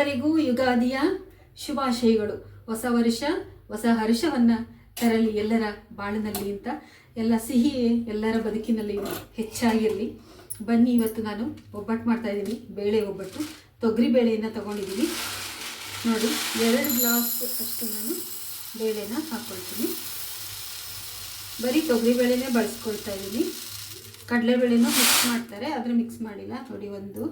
ಎಲ್ಲರಿಗೂ ಯುಗಾದಿಯ ಶುಭಾಶಯಗಳು. ಹೊಸ ವರ್ಷ, ಹೊಸ ಹರ್ಷವನ್ನು ತರಲಿ ಎಲ್ಲರ ಬಾಳಿನಲ್ಲಿ ಅಂತ. ಎಲ್ಲ ಸಿಹಿ ಎಲ್ಲರ ಬದುಕಿನಲ್ಲಿ ಹೆಚ್ಚಾಗಿರಲಿ. ಬನ್ನಿ ಇವತ್ತು ನಾನು ಒಬ್ಬಟ್ಟು ಮಾಡ್ತಾ ಇದ್ದೀನಿ, ಬೇಳೆ ಒಬ್ಬಟ್ಟು. ತೊಗರಿ ಬೇಳೆಯನ್ನು ತಗೊಂಡಿದ್ದೀನಿ. ನೋಡಿ, ಎರಡು ಗ್ಲಾಸ್ ಅಷ್ಟು ನಾನು ಬೇಳೆನ ಹಾಕ್ಕೊಳ್ತೀನಿ ಬರೀ ತೊಗರಿ ಬೇಳೆನೇ ಬಳಸ್ಕೊಳ್ತಾ ಇದ್ದೀನಿ. ಕಡಲೆಬೇಳೆನೂ ಮಿಕ್ಸ್ ಮಾಡ್ತಾರೆ, ಆದರೆ ಮಿಕ್ಸ್ ಮಾಡಿಲ್ಲ. ನೋಡಿ, ಒಂದು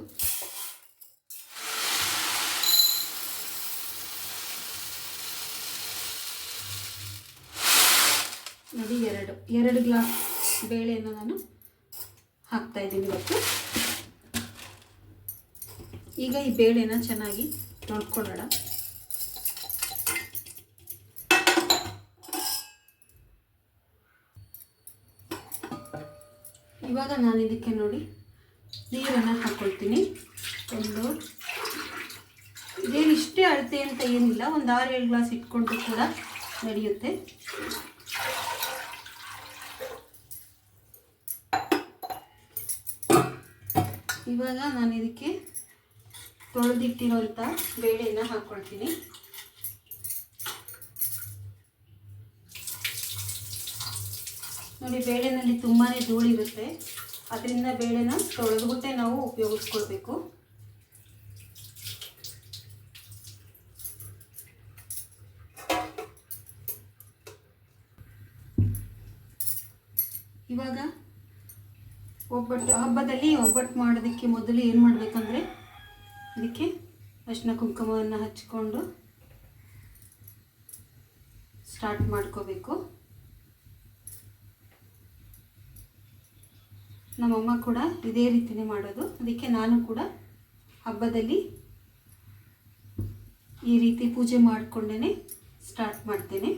ನೋಡಿ, ಎರಡು. ಎರಡು ಗ್ಲಾಸ್ ಬೇಳೆಯನ್ನು ನಾನು ಹಾಕ್ತಾ ಇದ್ದೀನಿ ಇವತ್ತು. ಈಗ ಈ ಬೇಳೆನ ಚೆನ್ನಾಗಿ ನೋಡ್ಕೊಳ್ಳೋಣ. ಇವಾಗ ನಾನು ಇದಕ್ಕೆ ನೋಡಿ, ನೀರನ್ನು ಹಾಕ್ಕೊಳ್ತೀನಿ ಒಂದು. ಇದೇನು ಇಷ್ಟೇ ಅಳತೆ ಅಂತ ಏನಿಲ್ಲ, ಒಂದು ಆರು ಏಳು ಗ್ಲಾಸ್ ಇಟ್ಕೊಂಡ್ರು ಕೂಡ ನಡೆಯುತ್ತೆ. ಇವಾಗ ನಾನು ಇದಕ್ಕೆ ತೊಳೆದಿಟ್ಟಿರೋಂಥ ಬೇಳೆನ ಹಾಕ್ಕೊಳ್ತೀನಿ. ನೋಡಿ, ಬೇಳೆನಲ್ಲಿ ತುಂಬಾ ಧೂಳಿರುತ್ತೆ ಅದರಿಂದ ಬೇಳೆನ ತೊಳೆದ್ಬಿಟ್ಟೆ ನಾವು ಉಪಯೋಗಿಸ್ಕೊಳ್ಬೇಕು. ಇವಾಗ ಒಬ್ಬಟ್ಟು ಹಬ್ಬದಲ್ಲಿ ಒಬ್ಬಟ್ಟು ಮಾಡೋದಕ್ಕೆ ಮೊದಲು ಏನು ಮಾಡಬೇಕಂದ್ರೆ ಅದಕ್ಕೆ ಅರಿಶಿನ ಕುಂಕುಮವನ್ನು ಹಚ್ಕೊಂಡು ಸ್ಟಾರ್ಟ್ ಮಾಡ್ಕೋಬೇಕು. ನಮ್ಮಮ್ಮ ಕೂಡ ಇದೇ ರೀತಿಯೇ ಮಾಡೋದು. ಅದಕ್ಕೆ ನಾನು ಕೂಡ ಹಬ್ಬದಲ್ಲಿ ಈ ರೀತಿ ಪೂಜೆ ಮಾಡಿಕೊಂಡೇ ಸ್ಟಾರ್ಟ್ ಮಾಡ್ತೇನೆ.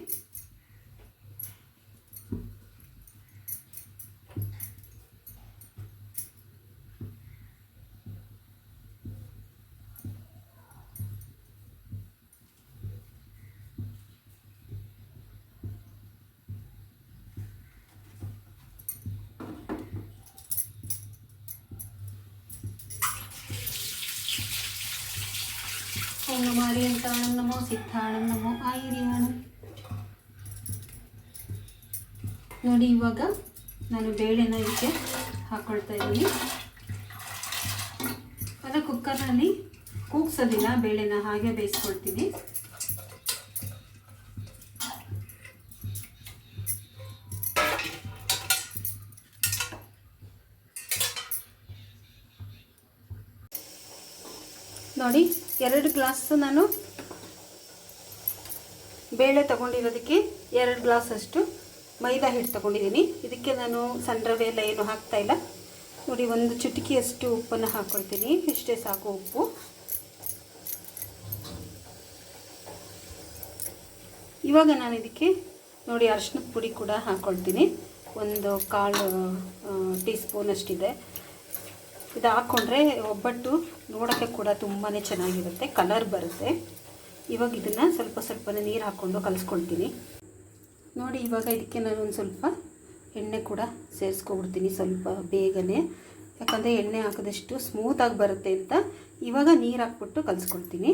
ನಮೋ ಅರಿಯಂತಾಣಂ ನಮೋ ಸಿದ್ಧಾಣಂ, ನಮೋ ಆಯುರ್ಯಾಣ. ನೋಡಿ ಇವಾಗ ನಾನು ಬೇಳೆನ ಇದಕ್ಕೆ ಹಾಕ್ಕೊಳ್ತಾ ಇದ್ದೀನಿ. ಅದ ಕುಕ್ಕರ್ನಲ್ಲಿ ಕೂಗ್ಸೋದಿಲ್ಲ, ಬೇಳೆನ ಹಾಗೆ ಬೇಯಿಸ್ಕೊಳ್ತೀನಿ. ಎರಡು ಗ್ಲಾಸು ನಾನು ಬೇಳೆ ತಗೊಂಡಿರೋದಕ್ಕೆ ಎರಡು ಗ್ಲಾಸ್ ಅಷ್ಟು ಮೈದಾ ಹಿಟ್ಟು ತಗೊಂಡಿದ್ದೀನಿ. ಇದಕ್ಕೆ ನಾನು ಸಣ್ಣ ರವೆ ಎಲ್ಲ ಏನು ಹಾಕ್ತಾ ಇಲ್ಲ. ನೋಡಿ, ಒಂದು ಚುಟುಕಿಯಷ್ಟು ಉಪ್ಪನ್ನು ಹಾಕ್ಕೊಳ್ತೀನಿ ಇಷ್ಟೇ ಸಾಕು ಉಪ್ಪು. ಇವಾಗ ನಾನು ಇದಕ್ಕೆ ನೋಡಿ ಅರ್ಶಿನದ ಪುಡಿ ಕೂಡ ಹಾಕ್ಕೊಳ್ತೀನಿ ಒಂದು ಕಾಳು ಟೀ ಸ್ಪೂನ್ ಅಷ್ಟಿದೆ ಇದು ಹಾಕ್ಕೊಂಡ್ರೆ ಒಬ್ಬಟ್ಟು ನೋಡೋಕ್ಕೆ ಕೂಡ ತುಂಬಾ ಚೆನ್ನಾಗಿರುತ್ತೆ ಕಲರ್ ಬರುತ್ತೆ. ಇವಾಗ ಇದನ್ನು ಸ್ವಲ್ಪ ಸ್ವಲ್ಪ ನೀರು ಹಾಕ್ಕೊಂಡು ಕಲಿಸ್ಕೊಳ್ತೀನಿ. ನೋಡಿ, ಇವಾಗ ಇದಕ್ಕೆ ನಾನು ಒಂದು ಸ್ವಲ್ಪ ಎಣ್ಣೆ ಕೂಡ ಸೇರಿಸ್ಕೊಬಿಡ್ತೀನಿ ಸ್ವಲ್ಪ ಬೇಗನೆ. ಯಾಕಂದರೆ ಎಣ್ಣೆ ಹಾಕಿದಷ್ಟು ಸ್ಮೂತಾಗಿ ಬರುತ್ತೆ ಅಂತ ಇವಾಗ ನೀರು ಹಾಕ್ಬಿಟ್ಟು ಕಲಿಸ್ಕೊಳ್ತೀನಿ.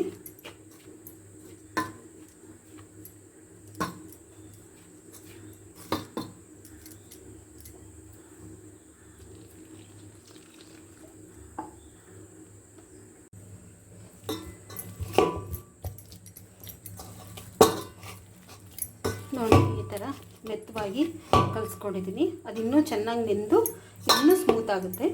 ನೋಡಿ ಈ ಥರ ಮೆತ್ತವಾಗಿ ಕಲಿಸ್ಕೊಂಡಿದ್ದೀನಿ. ಅದು ಇನ್ನೂ ಚೆನ್ನಾಗಿ ನೆಂದು ಇನ್ನೂ ಸ್ಮೂತ್ ಆಗುತ್ತೆ.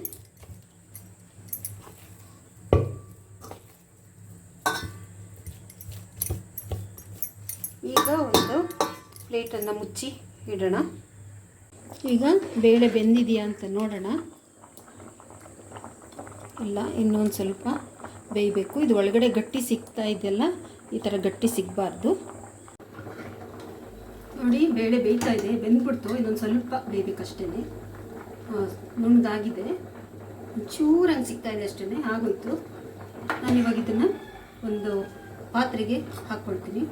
ಈಗ ಒಂದು ಪ್ಲೇಟನ್ನು ಮುಚ್ಚಿ ಇಡೋಣ. ಈಗ ಬೇಳೆ ಬೆಂದಿದೆಯಾ ಅಂತ ನೋಡೋಣ. ಇಲ್ಲ, ಇನ್ನೊಂದು ಸ್ವಲ್ಪ ಬೇಯಬೇಕು. ಇದು ಒಳಗಡೆ ಗಟ್ಟಿ ಸಿಗ್ತಾ ಇದೆಯಲ್ಲ, ಈ ಥರ ಗಟ್ಟಿ ಸಿಗಬಾರ್ದು. ನೋಡಿ, ಬೇಳೆ ಬೇಯ್ತಾ ಇದೆ, ಬೆಂದ್ಬಿಡ್ತು. ಇದೊಂದು ಸ್ವಲ್ಪ ಬೇಯಬೇಕಷ್ಟೇ ನುಣ್ಣದಾಗಿದೆ ಚೂರಂಗೆ ಸಿಗ್ತಾ ಇದೆ ಅಷ್ಟೇ ಆಗೋಯ್ತು. ನಾನು ಇವಾಗ ಇದನ್ನು ಒಂದು ಪಾತ್ರೆಗೆ ಹಾಕ್ಕೊಳ್ತೀನಿ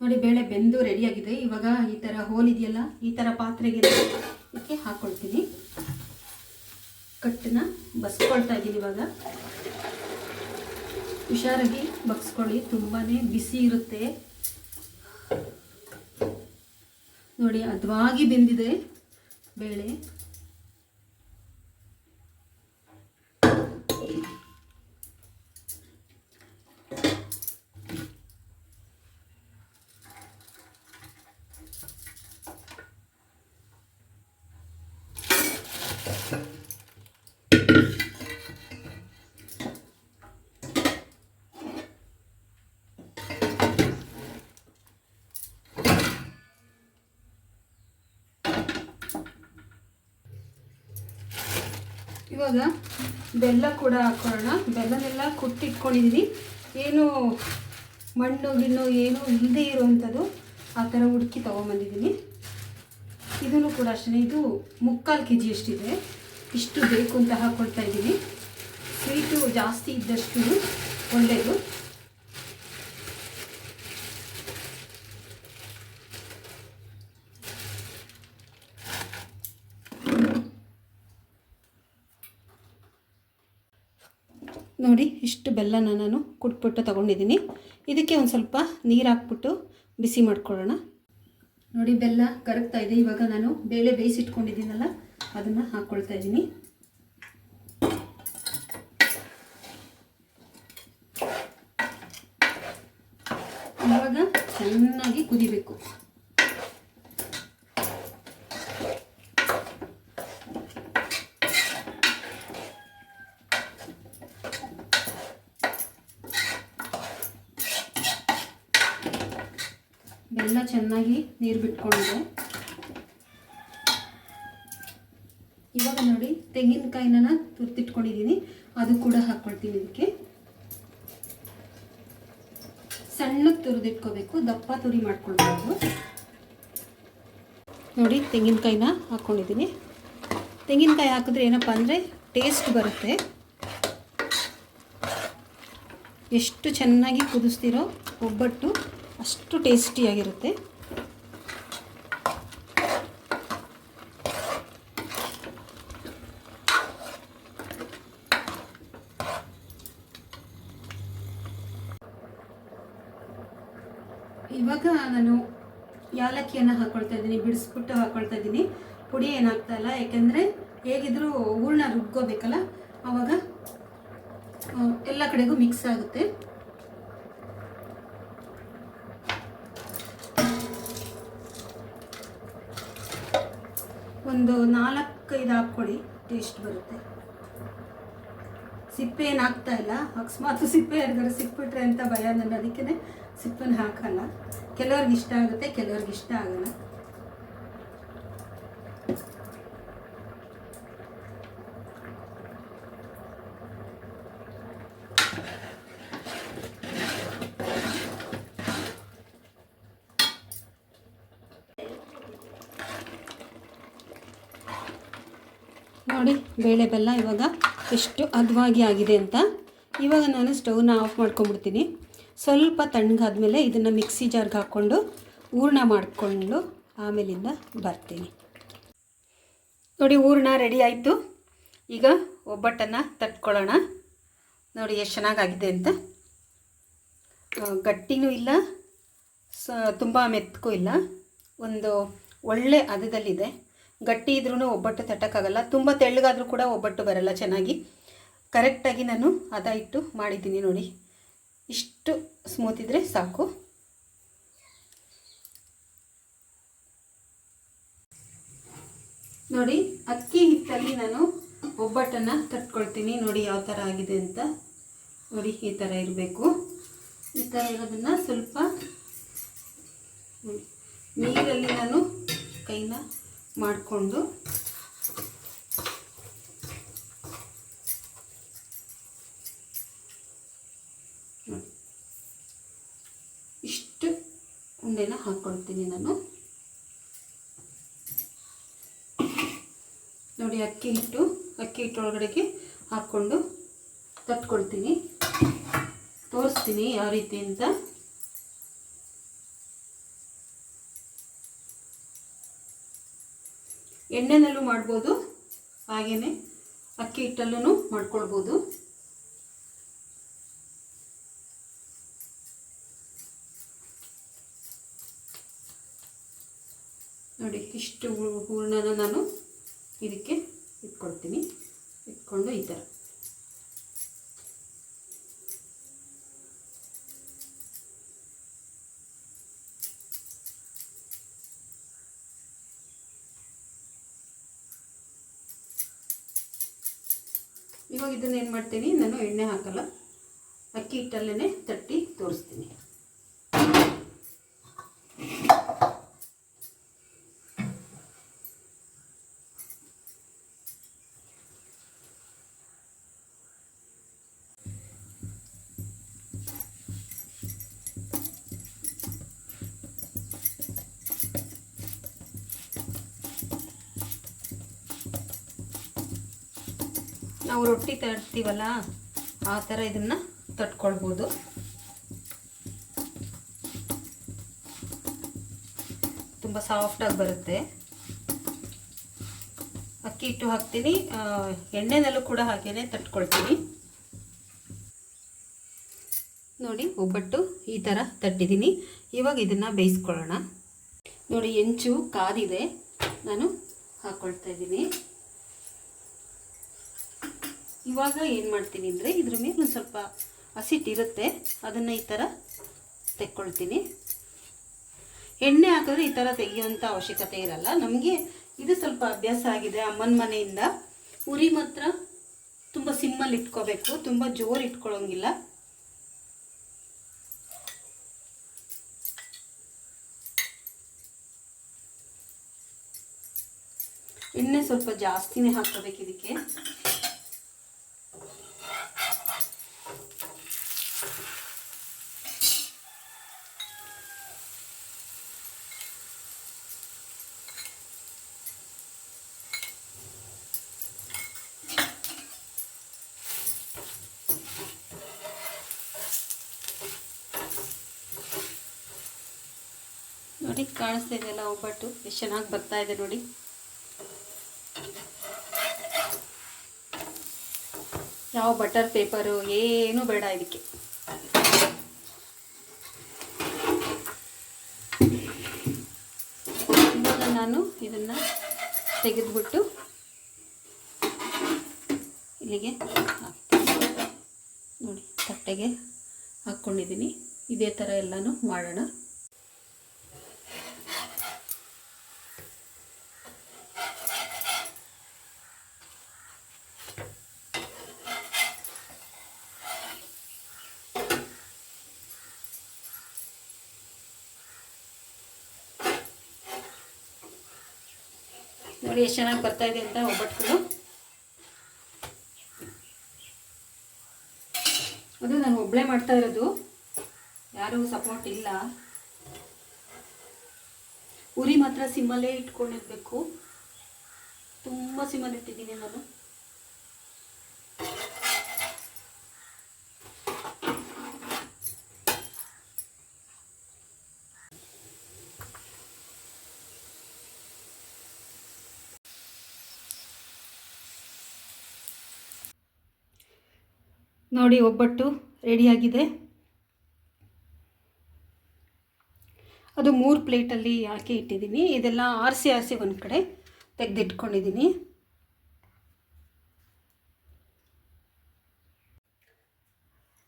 ನೋಡಿ, ಬೇಳೆ ಬೆಂದು ರೆಡಿಯಾಗಿದೆ. ಇವಾಗ ಈ ಥರ ಹೋಲ್ ಇದೆಯಲ್ಲ, ಈ ಥರ ಪಾತ್ರೆಗೆ ಇದಕ್ಕೆ ಹಾಕ್ಕೊಳ್ತೀನಿ ಕಟ್ಟನ್ನ ಬಸ್ಕೊಳ್ತಾ ಇದ್ದೀನಿ ಇವಾಗ. ಹುಷಾರಾಗಿ ಬಗ್ಸ್ಕೊಳ್ಳಿ. ತುಂಬಾ ಬಿಸಿ ಇರುತ್ತೆ. ನೋಡಿ ಹದವಾಗಿ ಬೆಂದಿದೆ ಬೇಳೆ. ಇವಾಗ ಬೆಲ್ಲ ಕೂಡ ಹಾಕೊಳ್ಳೋಣ. ಬೆಲ್ಲನೆಲ್ಲ ಕುಟ್ಟಿಟ್ಕೊಂಡಿದ್ದೀನಿ ಏನು ಮಣ್ಣು ಗಿಣ್ಣು ಏನು ಇಲ್ಲದೆ ಇರುವಂಥದ್ದು ಆ ಥರ ಹುಡುಕಿ ತೊಗೊಂಬಂದಿದ್ದೀನಿ ಇದನ್ನು ಕೂಡ ಅಷ್ಟೇ ಇದು ಮುಕ್ಕಾಲು ಕೆ ಜಿ ಅಷ್ಟಿದೆ. ಇಷ್ಟು ಬೇಕು ಅಂತ ಹಾಕ್ಕೊಳ್ತಾ ಇದ್ದೀನಿ. ಸ್ವೀಟು ಜಾಸ್ತಿ ಇದ್ದಷ್ಟು ಒಳ್ಳೆಯದು. ನೋಡಿ, ಇಷ್ಟು ಬೆಲ್ಲನ ನಾನು ಕುಟ್ಬಿಟ್ಟು ತೊಗೊಂಡಿದ್ದೀನಿ. ಇದಕ್ಕೆ ಒಂದು ಸ್ವಲ್ಪ ನೀರು ಹಾಕ್ಬಿಟ್ಟು ಬಿಸಿ ಮಾಡ್ಕೊಳ್ಳೋಣ. ನೋಡಿ, ಬೆಲ್ಲ ಕರಗ್ತಾ ಇದೆ. ಇವಾಗ ನಾನು ಬೇಳೆ ಬೇಯಿಸಿಟ್ಕೊಂಡಿದ್ದೀನಲ್ಲ, ಅದನ್ನು ಹಾಕ್ಕೊಳ್ತಾ ಇದ್ದೀನಿ. ಇವಾಗ ಚೆನ್ನಾಗಿ ಕುದಿಬೇಕು. ಬೆಲ್ಲ ಚೆನ್ನಾಗಿ ನೀರು ಬಿಟ್ಕೊಂಡಿದೆ ಇವಾಗ ನೋಡಿ, ತೆಂಗಿನಕಾಯಿನ ತುರ್ತಿಟ್ಕೊಂಡಿದ್ದೀನಿ ಅದು ಕೂಡ ಹಾಕ್ಕೊಳ್ತೀನಿ ಇದಕ್ಕೆ. ಸಣ್ಣ ತುರಿದಿಟ್ಕೋಬೇಕು, ದಪ್ಪ ತುರಿ ಮಾಡ್ಕೊಳ್ಬೇಕು ನೋಡಿ, ತೆಂಗಿನಕಾಯಿನ ಹಾಕ್ಕೊಂಡಿದ್ದೀನಿ ತೆಂಗಿನಕಾಯಿ ಹಾಕಿದ್ರೆ ಏನಪ್ಪ ಅಂದರೆ ಟೇಸ್ಟ್ ಬರುತ್ತೆ. ಎಷ್ಟು ಚೆನ್ನಾಗಿ ಕುದಿಸ್ತಿರೋ ಒಬ್ಬಟ್ಟು ಅಷ್ಟು ಟೇಸ್ಟಿಯಾಗಿರುತ್ತೆ. ಇವಾಗ ನಾನು ಯಾಲಕ್ಕಿಯನ್ನು ಹಾಕ್ಕೊಳ್ತಾ ಇದ್ದೀನಿ, ಬಿಡಿಸ್ಬಿಟ್ಟು ಹಾಕ್ಕೊಳ್ತಾ ಇದ್ದೀನಿ. ಪುಡಿ ಏನಾಗ್ತಾ ಇಲ್ಲ, ಯಾಕೆಂದರೆ ಹೇಗಿದ್ರೂ ಹೂರ್ಣ ರುಬ್ಕೋಬೇಕಲ್ಲ ಆವಾಗ ಎಲ್ಲ ಕಡೆಗೂ ಮಿಕ್ಸ್ ಆಗುತ್ತೆ. ಒಂದು ನಾಲ್ಕೈದು ಹಾಕ್ಕೊಳ್ಳಿ, ಟೇಸ್ಟ್ ಬರುತ್ತೆ. ಸಿಪ್ಪೆ ಏನು ಹಾಕ್ತಾ ಇಲ್ಲ? ಅಕಸ್ಮಾತ್ ಸಿಪ್ಪೆ ಯಾರಿಗಾರು ಸಿಕ್ಬಿಟ್ರೆ ಅಂತ ಭಯ ನಾನು ಅದಕ್ಕೆ ಸಿಪ್ಪೆನ ಹಾಕಲ್ಲ. ಕೆಲವ್ರಿಗೆ ಇಷ್ಟ ಆಗುತ್ತೆ, ಕೆಲವ್ರಿಗೆ ಇಷ್ಟ ಆಗಲ್ಲ. ನೋಡಿ, ಬೇಳೆ ಬೆಲ್ಲ ಇವಾಗ ಎಷ್ಟು ಹದವಾಗಿ ಆಗಿದೆ ಅಂತ. ಇವಾಗ ನಾನು ಸ್ಟವ್ನ ಆಫ್ ಮಾಡ್ಕೊಂಬಿಡ್ತೀನಿ ಸ್ವಲ್ಪ ತಣ್ಣಗಾದ್ಮೇಲೆ ಇದನ್ನು ಮಿಕ್ಸಿ ಜಾರ್ಗೆ ಹಾಕ್ಕೊಂಡು ಹೂರ್ಣ ಮಾಡಿಕೊಂಡು ಆಮೇಲಿಂದ ಬರ್ತೀನಿ. ನೋಡಿ ಹೂರ್ಣ ರೆಡಿ ಆಯಿತು. ಈಗ ಒಬ್ಬಟ್ಟನ್ನು ತಟ್ಕೊಳ್ಳೋಣ. ನೋಡಿ, ಎಷ್ಟು ಚೆನ್ನಾಗಾಗಿದೆ ಅಂತ. ಗಟ್ಟಿನೂ ಇಲ್ಲ, ಸ, ತುಂಬ ಮೆತ್ತಗೂ ಇಲ್ಲ. ಒಂದು ಒಳ್ಳೆ ಹದದಲ್ಲಿದೆ. ಗಟ್ಟಿ ಇದ್ರೂ ಒಬ್ಬಟ್ಟು ತಟ್ಟಕ್ಕಾಗಲ್ಲ. ತುಂಬ ತೆಳ್ಳಗಾದರೂ ಕೂಡ ಒಬ್ಬಟ್ಟು ಬರಲ್ಲ ಚೆನ್ನಾಗಿ. ಕರೆಕ್ಟಾಗಿ ನಾನು ಅದ ಇಟ್ಟು ಮಾಡಿದ್ದೀನಿ ನೋಡಿ. ಇಷ್ಟು ಸ್ಮೂತ್ ಇದ್ದರೆ ಸಾಕು. ನೋಡಿ, ಅಕ್ಕಿ ಹಿಟ್ಟಲ್ಲಿ ನಾನು ಒಬ್ಬಟ್ಟನ್ನು ತಟ್ಕೊಳ್ತೀನಿ. ನೋಡಿ ಯಾವ ಥರ ಆಗಿದೆ ಅಂತ. ನೋಡಿ, ಈ ಥರ ಇರಬೇಕು. ಈ ಥರ ಇರೋದನ್ನು ಸ್ವಲ್ಪ ನೀರಲ್ಲಿ ನಾನು ಕೈನ ಮಾಡಿಕೊಂಡು ಇಷ್ಟು ಉಂಡೆನ ಹಾಕ್ಕೊಳ್ತೀನಿ ನಾನು. ನೋಡಿ, ಅಕ್ಕಿ ಹಿಟ್ಟು, ಅಕ್ಕಿ ಹಿಟ್ಟೊಳಗಡೆಗೆ ಹಾಕ್ಕೊಂಡು ತಟ್ಕೊಳ್ತೀನಿ. ತೋರಿಸ್ತೀನಿ ಯಾವ ರೀತಿ ಅಂತ. ಎಣ್ಣೆನಲ್ಲೂ ಮಾಡ್ಬೋದು ಹಾಗೆಯೇ ಅಕ್ಕಿ ಹಿಟ್ಟಲ್ಲೂ ಮಾಡ್ಕೊಳ್ಬೋದು. ನೋಡಿ, ಇಷ್ಟು ಹೂರ್ಣನ ನಾನು ಇದಕ್ಕೆ ಇಟ್ಕೊಳ್ತೀನಿ. ಇಟ್ಕೊಂಡು ಈ ಥರ. ಇದನ್ನ ಏನು ಮಾಡ್ತೀನಿ ನಾನು ಎಣ್ಣೆ ಹಾಕಲ್ಲ ಅಕ್ಕಿ ಹಿಟ್ಟಲ್ಲೇ ತಟ್ಟಿ ತೋರಿಸ್ತೀನಿ. ನಾವು ರೊಟ್ಟಿ ತಟ್ತೀವಲ್ಲ ಆ ಥರ ಇದನ್ನು ತಟ್ಕೊಳ್ಬೋದು. ತುಂಬ ಸಾಫ್ಟಾಗಿ ಬರುತ್ತೆ. ಅಕ್ಕಿ ಹಿಟ್ಟು ಹಾಕ್ತೀನಿ ಎಣ್ಣೆನಲ್ಲೂ ಕೂಡ ಹಾಗೇ ತಟ್ಕೊಳ್ತೀನಿ. ನೋಡಿ, ಒಬ್ಬಟ್ಟು ಈ ಥರ ತಟ್ಟಿದ್ದೀನಿ. ಇವಾಗ ಇದನ್ನು ಬೇಯಿಸ್ಕೊಳ್ಳೋಣ. ನೋಡಿ, ಹೆಂಚು, ಕಾದಿದೆ. ನಾನು ಹಾಕ್ಕೊಳ್ತಾ ಇದ್ದೀನಿ. ಇವಾಗ ಏನು ಮಾಡ್ತೀನಿ ಅಂದರೆ ಇದ್ರ ಮೇಲೆ ಒಂದು ಸ್ವಲ್ಪ ಹಸಿಟ್ಟಿರುತ್ತೆ ಅದನ್ನು ಈ ಥರ ತೆಕ್ಕೊಳ್ತೀನಿ. ಎಣ್ಣೆ ಹಾಕಿದ್ರೆ ಈ ಥರ ತೆಗೆಯುವಂಥ ಅವಶ್ಯಕತೆ ಇರಲ್ಲ. ನಮಗೆ ಇದು ಸ್ವಲ್ಪ ಅಭ್ಯಾಸ ಆಗಿದೆ ಅಮ್ಮನ ಮನೆಯಿಂದ. ಉರಿ ಮಾತ್ರ ತುಂಬ ಸಿಮ್ಮಲ್ಲಿ ಇಟ್ಕೋಬೇಕು. ತುಂಬ ಜೋರು ಇಟ್ಕೊಳ್ಳೋಂಗಿಲ್ಲ ಎಣ್ಣೆ ಸ್ವಲ್ಪ ಜಾಸ್ತಿನೇ ಹಾಕೋಬೇಕು ಇದಕ್ಕೆ ನೋಡಿ ಕಾಣಿಸ್ತಾ ಇದೆಯಲ್ಲ ಒಬ್ಬಟ್ಟು. ಎಷ್ಟು ಚೆನ್ನಾಗಿ ಬರ್ತಾ ಇದೆ ನೋಡಿ. ಯಾವ ಬಟರ್ ಪೇಪರು, ಏನೂ ಬೇಡ ಇದಕ್ಕೆ. ನಾನು ಇದನ್ನು ತೆಗೆದುಬಿಟ್ಟು ಇಲ್ಲಿಗೆ ನೋಡಿ, ತಟ್ಟೆಗೆ ಹಾಕ್ಕೊಂಡಿದ್ದೀನಿ. ಇದೇ ಥರ ಎಲ್ಲನೂ ಮಾಡೋಣ. ನೋಡಿ ಎಷ್ಟು ಚೆನ್ನಾಗಿ ಬರ್ತಾ ಇದೆ ಅಂತ ಒಬ್ಬಟ್ಟುಗಳು ಅದು ನಾನು ಒಬ್ಳೆ ಮಾಡ್ತಾ ಇರೋದು. ಯಾರು ಸಪೋರ್ಟ್ ಇಲ್ಲ. ಉರಿ ಮಾತ್ರ ಸಿಮ್ಮಲ್ಲೇ ಇಟ್ಕೊಂಡಿರ್ಬೇಕು. ತುಂಬ ಸಿಮ್ಮಲ್ಲಿ ಇಟ್ಟಿದ್ದೀನಿ ನಾನು. ನೋಡಿ, ಒಬ್ಬಟ್ಟು ರೆಡಿಯಾಗಿದೆ. ಅದು ಮೂರು ಪ್ಲೇಟಲ್ಲಿ ಹಾಕಿ ಇಟ್ಟಿದ್ದೀನಿ. ಇದೆಲ್ಲ ಆರಿಸಿ ಆರಿಸಿ ಒಂದು ಕಡೆ ತೆಗೆದಿಟ್ಕೊಂಡಿದ್ದೀನಿ.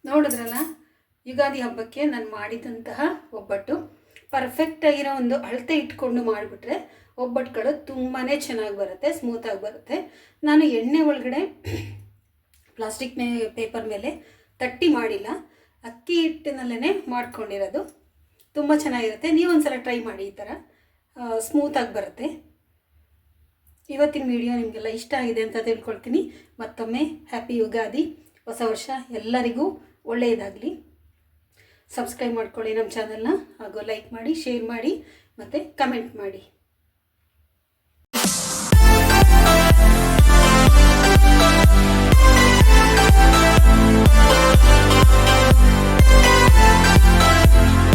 ನೋಡಿದ್ರಲ್ಲ, ಯುಗಾದಿ ಹಬ್ಬಕ್ಕೆ ನಾನು ಮಾಡಿದಂತಹ ಒಬ್ಬಟ್ಟು. ಪರ್ಫೆಕ್ಟ್ ಆಗಿರೋ ಒಂದು ಅಳತೆ ಇಟ್ಕೊಂಡು ಮಾಡಿಬಿಟ್ರೆ ಒಬ್ಬಟ್ಟುಗಳು ತುಂಬಾ ಚೆನ್ನಾಗಿ ಬರುತ್ತೆ ಸ್ಮೂತಾಗಿ ಬರುತ್ತೆ. ನಾನು ಎಣ್ಣೆ ಒಳಗಡೆ ಪ್ಲಾಸ್ಟಿಕ್ ಪೇಪರ್ ಮೇಲೆ ತಟ್ಟಿ ಮಾಡಿಲ್ಲ. ಅಕ್ಕಿ ಹಿಟ್ಟಿನಲ್ಲೇ ಮಾಡ್ಕೊಂಡಿರೋದು. ತುಂಬ ಚೆನ್ನಾಗಿರುತ್ತೆ. ನೀವು ಒಂದ್ಸಲ ಟ್ರೈ ಮಾಡಿ ಈ ಥರ. ಸ್ಮೂತಾಗಿ ಬರುತ್ತೆ. ಇವತ್ತಿನ ವಿಡಿಯೋ ನಿಮಗೆಲ್ಲ ಇಷ್ಟ ಆಗಿದೆ ಅಂತ ತಿಳ್ಕೊಳ್ತೀನಿ. ಮತ್ತೊಮ್ಮೆ ಹ್ಯಾಪಿ ಯುಗಾದಿ. ಹೊಸ ವರ್ಷ ಎಲ್ಲರಿಗೂ ಒಳ್ಳೆಯದಾಗಲಿ. ಸಬ್ಸ್ಕ್ರೈಬ್ ಮಾಡ್ಕೊಳ್ಳಿ ನಮ್ಮ ಚಾನಲ್ನ ಹಾಗೂ ಲೈಕ್ ಮಾಡಿ ಶೇರ್ ಮಾಡಿ, ಮತ್ತು ಕಮೆಂಟ್ ಮಾಡಿ. Bye.